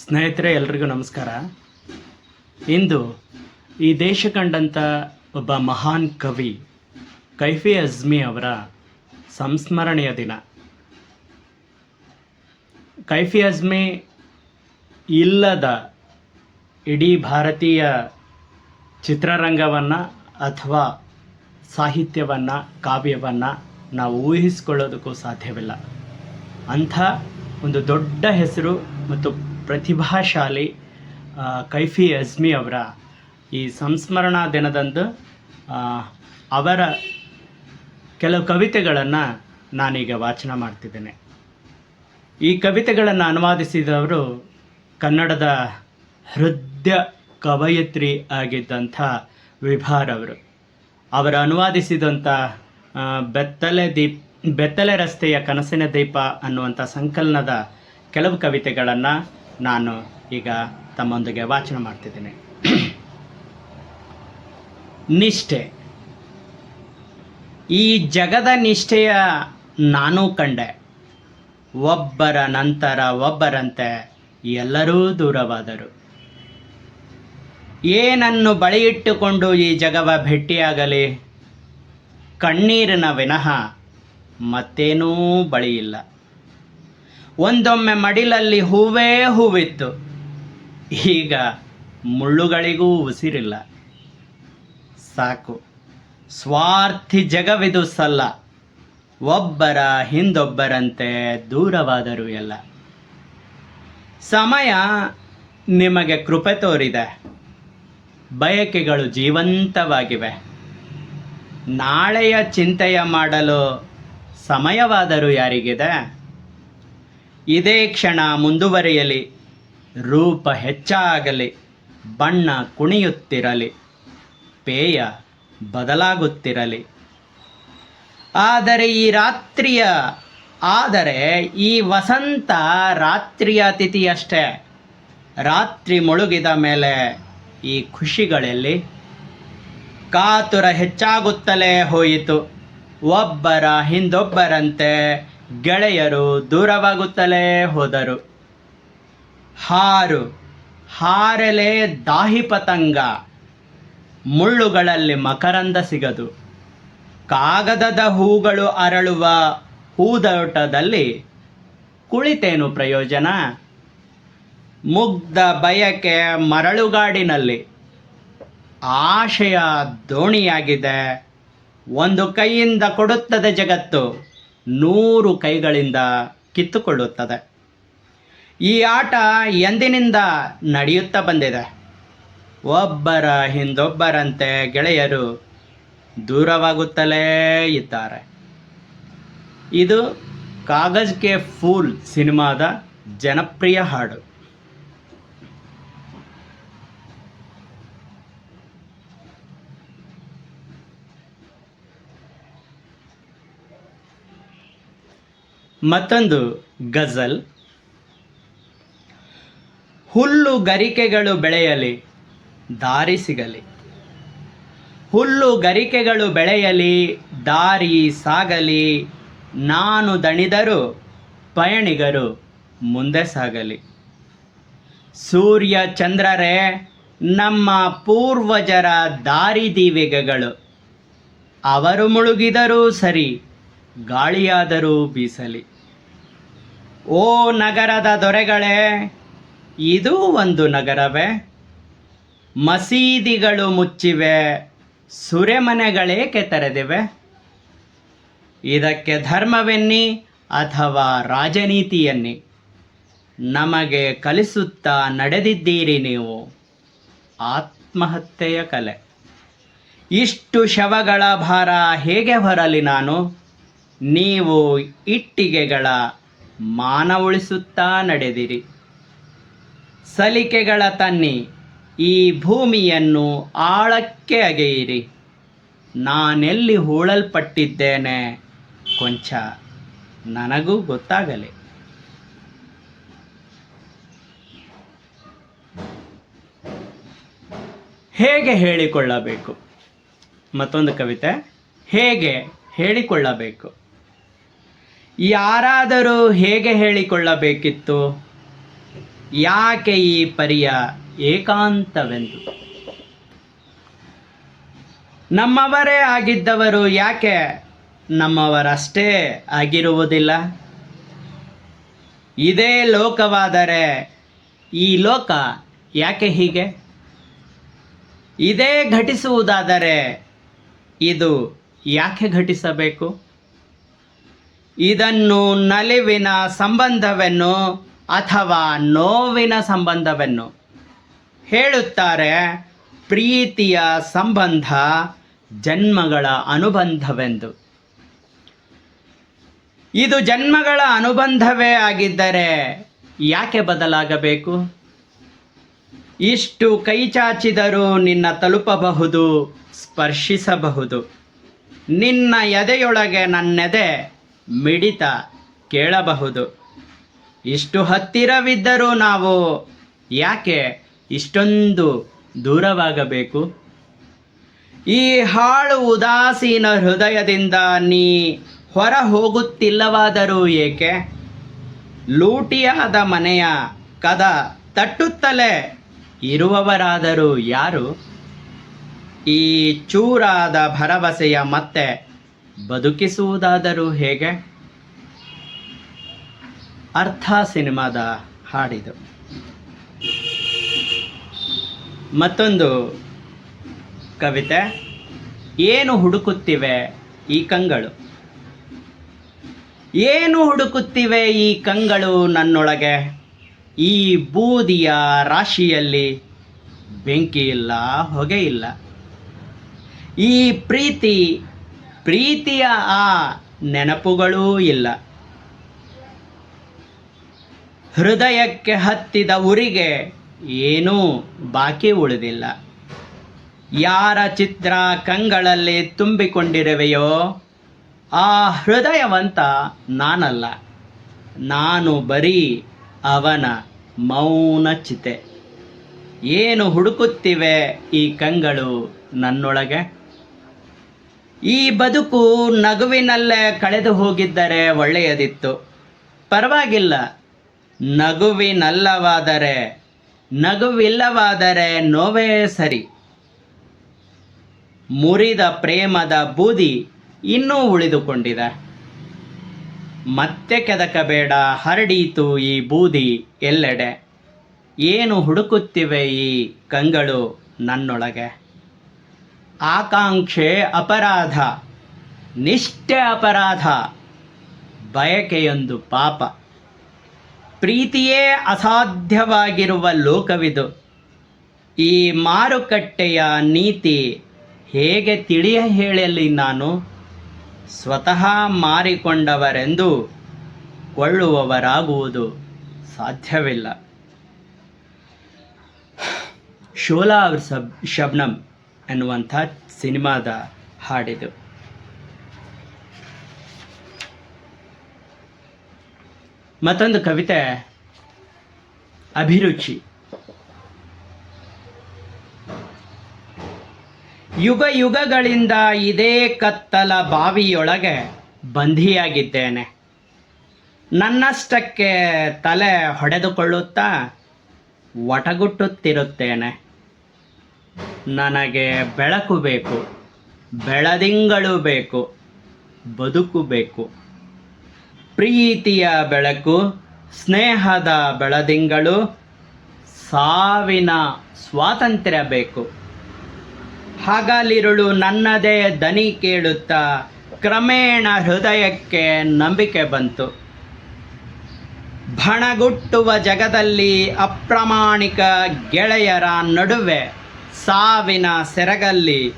ಸ್ನೇಹಿತರೆ, ಎಲ್ರಿಗೂ ನಮಸ್ಕಾರ. ಇಂದು ಈ ದೇಶ ಕಂಡಂಥ ಒಬ್ಬ ಮಹಾನ್ ಕವಿ ಕೈಫಿ ಅಜ್ಮಿ ಅವರ ಸಂಸ್ಮರಣೆಯ ದಿನ. ಕೈಫಿ ಅಜ್ಮಿ ಇಲ್ಲದ ಇಡೀ ಭಾರತೀಯ ಚಿತ್ರರಂಗವನ್ನು ಅಥವಾ ಸಾಹಿತ್ಯವನ್ನು, ಕಾವ್ಯವನ್ನು ನಾವು ಊಹಿಸಿಕೊಳ್ಳೋದಕ್ಕೂ ಸಾಧ್ಯವಿಲ್ಲ. ಅಂಥ ಒಂದು ದೊಡ್ಡ ಹೆಸರು ಮತ್ತು ಪ್ರತಿಭಾಶಾಲಿ ಕೈಫಿ ಅಜ್ಮಿ ಅವರ ಈ ಸಂಸ್ಮರಣಾ ದಿನದಂದು ಅವರ ಕೆಲವು ಕವಿತೆಗಳನ್ನು ನಾನೀಗ ವಾಚನ ಮಾಡ್ತಿದ್ದೇನೆ. ಈ ಕವಿತೆಗಳನ್ನು ಅನುವಾದಿಸಿದವರು ಕನ್ನಡದ ಹೃದಯ ಕವಯತ್ರಿ ಆಗಿದ್ದಂಥ ವಿಭಾರ್ ಅವರು. ಅವರು ಅನುವಾದಿಸಿದಂಥ ಬೆತ್ತಲೆ ದೀಪ್, ಬೆತ್ತಲೆ ರಸ್ತೆಯ ಕನಸಿನ ದೀಪ ಅನ್ನುವಂಥ ಸಂಕಲನದ ಕೆಲವು ಕವಿತೆಗಳನ್ನು ನಾನು ಈಗ ತಮ್ಮೊಂದಿಗೆ ವಾಚನ ಮಾಡ್ತಿದ್ದೇನೆ. ನಿಷ್ಠೆ. ಈ ಜಗದ ನಿಷ್ಠೆಯ ನಾನು ಕಂಡೆ. ಒಬ್ಬರ ನಂತರ ಒಬ್ಬರಂತೆ ಎಲ್ಲರೂ ದೂರವಾದರು. ಏನನ್ನು ಬಳಿಯಿಟ್ಟುಕೊಂಡು ಈ ಜಗವ ಭೆಟ್ಟಿಯಾಗಲಿ? ಕಣ್ಣೀರಿನ ವಿನಃ ಮತ್ತೇನೂ ಬಳಿಯಿಲ್ಲ. ಒಂದೊಮ್ಮೆ ಮಡಿಲಲ್ಲಿ ಹೂವೇ ಹೂವಿತ್ತು. ಈಗ ಮುಳ್ಳುಗಳಿಗೂ ಉಸಿರಿಲ್ಲ. ಸಾಕು. ಸ್ವಾರ್ಥಿ ಜಗವಿದು ಸಲ್ಲ. ಒಬ್ಬರ ಹಿಂದೊಬ್ಬರಂತೆ ದೂರವಾದರು ಎಲ್ಲ. ಸಮಯ ನಿಮಗೆ ಕೃಪೆ ತೋರಿದೆ. ಬಯಕೆಗಳು ಜೀವಂತವಾಗಿವೆ. ನಾಳೆಯ ಚಿಂತೆಯ ಮಾಡಲು ಸಮಯವಾದರೂ ಯಾರಿಗಿದೆ? ಇದೇ ಕ್ಷಣ ಮುಂದುವರಿಯಲಿ. ರೂಪ ಹೆಚ್ಚಾಗಲಿ, ಬಣ್ಣ ಕುಣಿಯುತ್ತಿರಲಿ, ಪೇಯ ಬದಲಾಗುತ್ತಿರಲಿ. ಆದರೆ ಈ ರಾತ್ರಿಯ, ಆದರೆ ಈ ವಸಂತ ರಾತ್ರಿಯ ತಿಥಿಯಷ್ಟೇ. ರಾತ್ರಿ ಮುಳುಗಿದ ಮೇಲೆ ಈ ಖುಷಿಗಳಲ್ಲಿ? ಕಾತುರ ಹೆಚ್ಚಾಗುತ್ತಲೇ ಹೋಯಿತು. ಒಬ್ಬರ ಹಿಂದೊಬ್ಬರಂತೆ ಗೆಳೆಯರು ದೂರವಾಗುತ್ತಲೇ ಹೋದರು. ಹಾರು, ಹಾರೆಲೆ ದಾಹಿ ಪತಂಗ ಮುಳ್ಳುಗಳಲ್ಲಿ ಮಕರಂದ ಸಿಗದು. ಕಾಗದದ ಹೂಗಳು ಅರಳುವ ಹೂದೋಟದಲ್ಲಿ ಕುಳಿತೇನು ಪ್ರಯೋಜನ? ಮುಗ್ಧ ಬಯಕೆ ಮರಳುಗಾಡಿನಲ್ಲಿ. ಆಶಯ ದೋಣಿಯಾಗಿದೆ. ಒಂದು ಕೈಯಿಂದ ಕೊಡುತ್ತದೆ ಜಗತ್ತು. ನೂರು ಕೈಗಳಿಂದ ಕಿತ್ತುಕೊಳ್ಳುತ್ತದೆ. ಈ ಆಟ ಎಂದಿನಿಂದ ನಡೆಯುತ್ತಾ ಬಂದಿದೆ. ಒಬ್ಬರ ಹಿಂದೊಬ್ಬರಂತೆ ಗೆಳೆಯರು ದೂರವಾಗುತ್ತಲೇ ಇದ್ದಾರೆ. ಇದು ಕಾಗಜ್ ಕೆ ಫೂಲ್ ಸಿನಿಮಾದ ಜನಪ್ರಿಯ ಹಾಡು. ಮತ್ತೊಂದು ಗಜಲ್. ಹುಲ್ಲು ಗರಿಕೆಗಳು ಬೆಳೆಯಲಿ, ದಾರಿ ಸಿಗಲಿ. ಹುಲ್ಲು ಗರಿಕೆಗಳು ಬೆಳೆಯಲಿ, ದಾರಿ ಸಾಗಲಿ. ನಾನು ದಣಿದರು, ಪಯಣಿಗರು ಮುಂದೆ ಸಾಗಲಿ. ಸೂರ್ಯ ಚಂದ್ರರೇ, ನಮ್ಮ ಪೂರ್ವಜರ ದಾರಿದೀವಿಗೆಗಳು ಅವರು ಮುಳುಗಿದರೂ ಸರಿ ಗಾಳಿಯಾದರೂ ಬೀಸಲಿ. ಓ ನಗರದ ದೊರೆಗಳೇ, ಇದು ಒಂದು ನಗರವೇ. ಮಸೀದಿಗಳು ಮುಚ್ಚಿವೆ ಸುರೆಮನೆಗಳೇಕೆ ತೆರೆದಿವೆ ಇದಕ್ಕೆ ಧರ್ಮವೆನ್ನಿ ಅಥವಾ ರಾಜನೀತಿಯನ್ನಿ? ನಮಗೆ ಕಲಿಸುತ್ತಾ ನಡೆದಿದ್ದೀರಿ ನೀವು. ಆತ್ಮಹತ್ಯೆಯ ಕಲೆ. ಇಷ್ಟು ಶವಗಳ ಭಾರ ಹೇಗೆ ಹೊರಲಿ ನಾನು? ನೀವು ಇಟ್ಟಿಗೆಗಳ ಮಾನ ಉಳಿಸುತ್ತಾ ನಡೆದಿರಿ. ಸಲಿಕೆಗಳ ತನ್ನಿ ಈ ಭೂಮಿಯನ್ನು ಆಳಕ್ಕೆ ಅಗೆಯಿರಿ. ನಾನೆಲ್ಲಿ ಹೂಳಲ್ಪಟ್ಟಿದ್ದೇನೆ ಕೊಂಚ ನನಗೂ ಗೊತ್ತಾಗಲಿ. ಹೇಗೆ ಹೇಳಿಕೊಳ್ಳಬೇಕು? ಮತ್ತೊಂದು ಕವಿತೆ, ಹೇಗೆ ಹೇಳಿಕೊಳ್ಳಬೇಕು? ಯಾರಾದರೂ ಹೇಗೆ ಹೇಳಿಕೊಳ್ಳಬೇಕಿತ್ತು? ಯಾಕೆ ಈ ಪರಿಯ ಏಕಾಂತವೆಂದು? ನಮ್ಮವರೇ ಆಗಿದ್ದವರು ಯಾಕೆ ನಮ್ಮವರಷ್ಟೇ ಆಗಿರುವುದಿಲ್ಲ? ಇದೇ ಲೋಕವಾದರೆ ಈ ಲೋಕ ಯಾಕೆ ಹೀಗೆ? ಇದೇ ಘಟಿಸುವುದಾದರೆ ಇದು ಯಾಕೆ ಘಟಿಸಬೇಕು? ಇದನ್ನು ನಲಿವಿನ ಸಂಬಂಧವೆನ್ನು ಅಥವಾ ನೋವಿನ ಸಂಬಂಧವೆನ್ನು ಹೇಳುತ್ತಾರೆ. ಪ್ರೀತಿಯ ಸಂಬಂಧ ಜನ್ಮಗಳ ಅನುಬಂಧವೆಂದು. ಇದು ಜನ್ಮಗಳ ಅನುಬಂಧವೇ ಆಗಿದ್ದರೆ ಯಾಕೆ ಬದಲಾಗಬೇಕು? ಇಷ್ಟು ಕೈ ಚಾಚಿದರೂ ನಿನ್ನ ತಲುಪಬಹುದು, ಸ್ಪರ್ಶಿಸಬಹುದು. ನಿನ್ನ ಎದೆಯೊಳಗೆ ನನ್ನೆದೆ ಮಿಡಿತ ಕೇಳಬಹುದು. ಇಷ್ಟು ಹತ್ತಿರವಿದ್ದರೂ ನಾವು ಯಾಕೆ ಇಷ್ಟೊಂದು ದೂರವಾಗಬೇಕು? ಈ ಹಾಳು ಉದಾಸೀನ ಹೃದಯದಿಂದ ನೀ ಹೊರ ಹೋಗುತ್ತಿಲ್ಲವಾದರೂ ಏಕೆ? ಲೂಟಿಯಾದ ಮನೆಯ ಕದ ತಟ್ಟುತ್ತಲೇ ಇರುವವರಾದರೂ ಯಾರು? ಈ ಚೂರಾದ ಭರವಸೆಯ ಮತ್ತೆ ಬದುಕಿಸುವುದಾದರೂ ಹೇಗೆ? ಅರ್ಥ ಸಿನಿಮಾದ ಹಾಡಿದು. ಮತ್ತೊಂದು ಕವಿತೆ, ಏನು ಹುಡುಕುತ್ತಿವೆ ಈ ಕಂಗಳು? ಏನು ಹುಡುಕುತ್ತಿವೆ ಈ ಕಂಗಳು ನನ್ನೊಳಗೆ? ಈ ಬೂದಿಯ ರಾಶಿಯಲ್ಲಿ ಬೆಂಕಿ ಇಲ್ಲ ಹೊಗೆ ಇಲ್ಲ ಈ ಪ್ರೀತಿ ಪ್ರೀತಿಯ ಆ ನೆನಪುಗಳೂ ಇಲ್ಲ. ಹೃದಯಕ್ಕೆ ಹತ್ತಿದ ಉರಿಗೆ ಏನೂ ಬಾಕಿ ಉಳಿದಿಲ್ಲ. ಯಾರ ಚಿತ್ರ ಕಂಗಳಲ್ಲಿ ತುಂಬಿಕೊಂಡಿರುವೆಯೋ ಆ ಹೃದಯವಂತ ನಾನಲ್ಲ. ನಾನು ಬರೀ ಅವನ ಮೌನ ಚಿತೆ. ಏನು ಹುಡುಕುತ್ತಿವೆ ಈ ಕಂಗಳು ನನ್ನೊಳಗೆ? ಈ ಬದುಕು ನಗುವಿನಲ್ಲೇ ಕಳೆದು ಹೋಗಿದ್ದರೆ ಒಳ್ಳೆಯದಿತ್ತು. ಪರವಾಗಿಲ್ಲ. ನಗುವಿನಲ್ಲವಾದರೆ, ನಗುವಿಲ್ಲವಾದರೆ ನೋವೇ ಸರಿ. ಮುರಿದ ಪ್ರೇಮದ ಬೂದಿ ಇನ್ನೂ ಉಳಿದುಕೊಂಡಿದೆ. ಮತ್ತೆ ಕೆದಕಬೇಡ, ಹರಡೀತು ಈ ಬೂದಿ ಎಲ್ಲೆಡೆ. ಏನು ಹುಡುಕುತ್ತಿವೆ ಈ ಕಂಗಳು ನನ್ನೊಳಗೆ. ಆಕಾಂಕ್ಷೆ ಅಪರಾಧ, ನಿಷ್ಠೆ ಅಪರಾಧ, ಬಯಕೆಯೊಂದು ಪಾಪ. ಪ್ರೀತಿಯೇ ಅಸಾಧ್ಯವಾಗಿರುವ ಲೋಕವಿದು. ಈ ಮಾರುಕಟ್ಟೆಯ ನೀತಿ ಹೇಗೆ ತಿಳಿಯ ಹೇಳಲಿ ನಾನು? ಸ್ವತಃ ಮಾರಿಕೊಂಡವರೆಂದು ಕೊಳ್ಳುವವರಾಗುವುದು ಸಾಧ್ಯವಿಲ್ಲ. ಶೋಲಾ ಅವ್ರ ಎನ್ನುವಂಥ ಸಿನಿಮಾದ ಹಾಡಿದು. ಮತ್ತೊಂದು ಕವಿತೆ, ಅಭಿರುಚಿ. ಯುಗ ಯುಗಗಳಿಂದ ಇದೇ ಕತ್ತಲ ಬಾವಿಯೊಳಗೆ ಬಂಧಿಯಾಗಿದ್ದೇನೆ. ನನ್ನಷ್ಟಕ್ಕೆ ತಲೆ ಹೊಡೆದುಕೊಳ್ಳುತ್ತಾ ಒಟಗುಟ್ಟುತ್ತಿರುತ್ತೇನೆ. ನನಗೆ ಬೆಳಕು ಬೇಕು, ಬೆಳದಿಂಗಳು ಬೇಕು, ಬದುಕು ಬೇಕು. ಪ್ರೀತಿಯ ಬೆಳಕು, ಸ್ನೇಹದ ಬೆಳದಿಂಗಳು, ಸಾವಿನ ಸ್ವಾತಂತ್ರ್ಯ ಬೇಕು. ಹಗಲಿರುಳು ನನ್ನದೇ ದನಿ ಕೇಳುತ್ತಾ, ಕ್ರಮೇಣ ಹೃದಯಕ್ಕೆ ನಂಬಿಕೆ ಬಂತು. ಭಣಗುಟ್ಟುವ ಜಗದಲ್ಲಿ ಅಪ್ರಾಮಾಣಿಕ ಗೆಳೆಯರ ನಡುವೆ ಸಾವಿನ ಸೆರಗಲ್ಲಿ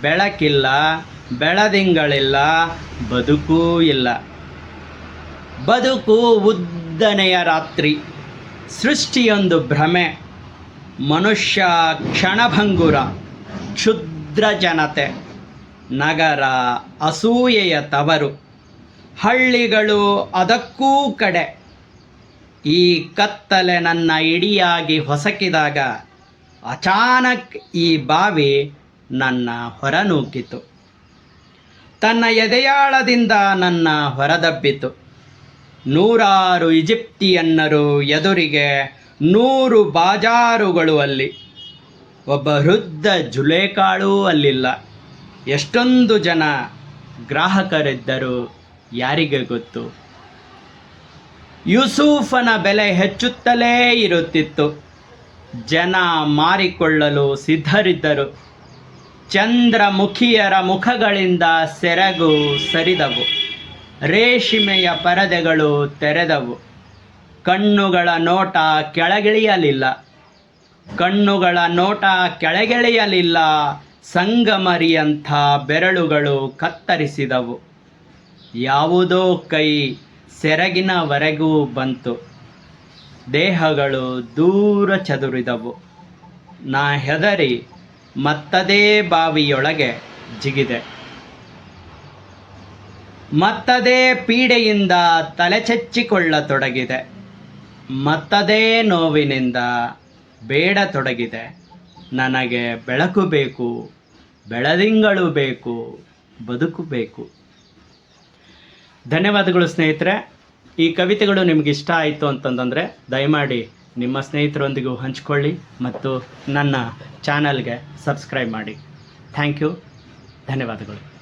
ಬೆಳಕಿಲ್ಲ, ಬೆಳದಿಂಗಳಿಲ್ಲ, ಬದುಕೂ ಇಲ್ಲ. ಬದುಕು ಉದ್ದನೆಯ ರಾತ್ರಿ, ಸೃಷ್ಟಿಯೊಂದು ಭ್ರಮೆ, ಮನುಷ್ಯ ಕ್ಷಣಭಂಗುರ, ಕ್ಷುದ್ರ ಜನತೆ, ನಗರ ಅಸೂಯೆಯ ತವರು. ಹಳ್ಳಿಗಳು ಅದಕ್ಕೂ ಕಡೆ. ಈ ಕತ್ತಲೆ ನನ್ನ ಇಡಿಯಾಗಿ ಹೊಸಕಿದಾಗ ಅಚಾನಕ್ ಈ ಬಾವಿ ನನ್ನ ಹೊರನೂಕಿತು ತನ್ನ ಎದೆಯಾಳದಿಂದ ನನ್ನ ಹೊರದಬ್ಬಿತು ನೂರಾರು ಈಜಿಪ್ತಿಯನ್ನರು ಎದುರಿಗೆ ನೂರು ಬಾಜಾರುಗಳು ಅಲ್ಲಿ. ಒಬ್ಬ ವೃದ್ಧ ಜುಲೇಕಾಳೂ ಅಲ್ಲಿಲ್ಲ. ಎಷ್ಟೊಂದು ಜನ ಗ್ರಾಹಕರಿದ್ದರು ಯಾರಿಗೆ ಗೊತ್ತು? ಯೂಸುಫನ ಬೆಲೆ ಹೆಚ್ಚುತ್ತಲೇ ಇರುತ್ತಿತ್ತು. ಜನ ಮಾರಿಕೊಳ್ಳಲು ಸಿದ್ಧರಿದ್ದರು. ಚಂದ್ರಮುಖಿಯರ ಮುಖಗಳಿಂದ ಸೆರಗು ಸರಿದವು. ರೇಷ್ಮೆಯ ಪರದೆಗಳು ತೆರೆದವು. ಕಣ್ಣುಗಳ ನೋಟ ಕೆಳಗಿಳಿಯಲಿಲ್ಲ. ಕಣ್ಣುಗಳ ನೋಟ ಕೆಳಗಿಳಿಯಲಿಲ್ಲ. ಸಂಗಮರಿಯಂಥ ಬೆರಳುಗಳು ಕತ್ತರಿಸಿದವು. ಯಾವುದೋ ಕೈ ಸೆರಗಿನವರೆಗೂ ಬಂತು. ದೇಹಗಳು ದೂರ ಚದುರಿದವು. ನಾ ಹೆದರಿ ಮತ್ತದೇ ಬಾವಿಯೊಳಗೆ ಜಿಗಿದೆ. ಮತ್ತದೇ ಪೀಡೆಯಿಂದ ತಲೆಚೆಚ್ಚಿಕೊಳ್ಳತೊಡಗಿದೆ ಮತ್ತದೇ ನೋವಿನಿಂದ ಬೇಡತೊಡಗಿದೆ. ನನಗೆ ಬೆಳಕು ಬೇಕು, ಬೆಳದಿಂಗಳು ಬೇಕು, ಬದುಕು ಬೇಕು. ಧನ್ಯವಾದಗಳು ಸ್ನೇಹಿತರೆ. ಈ ಕವಿತೆಗಳು ನಿಮ್ಗೆ ಇಷ್ಟ ಆಯಿತು ಅಂತಂದರೆ ದಯಮಾಡಿ ನಿಮ್ಮ ಸ್ನೇಹಿತರೊಂದಿಗೂ ಹಂಚಿಕೊಳ್ಳಿ ಮತ್ತು ನನ್ನ ಚಾನಲ್ಗೆ ಸಬ್ಸ್ಕ್ರೈಬ್ ಮಾಡಿ. Thank you. ಧನ್ಯವಾದಗಳು.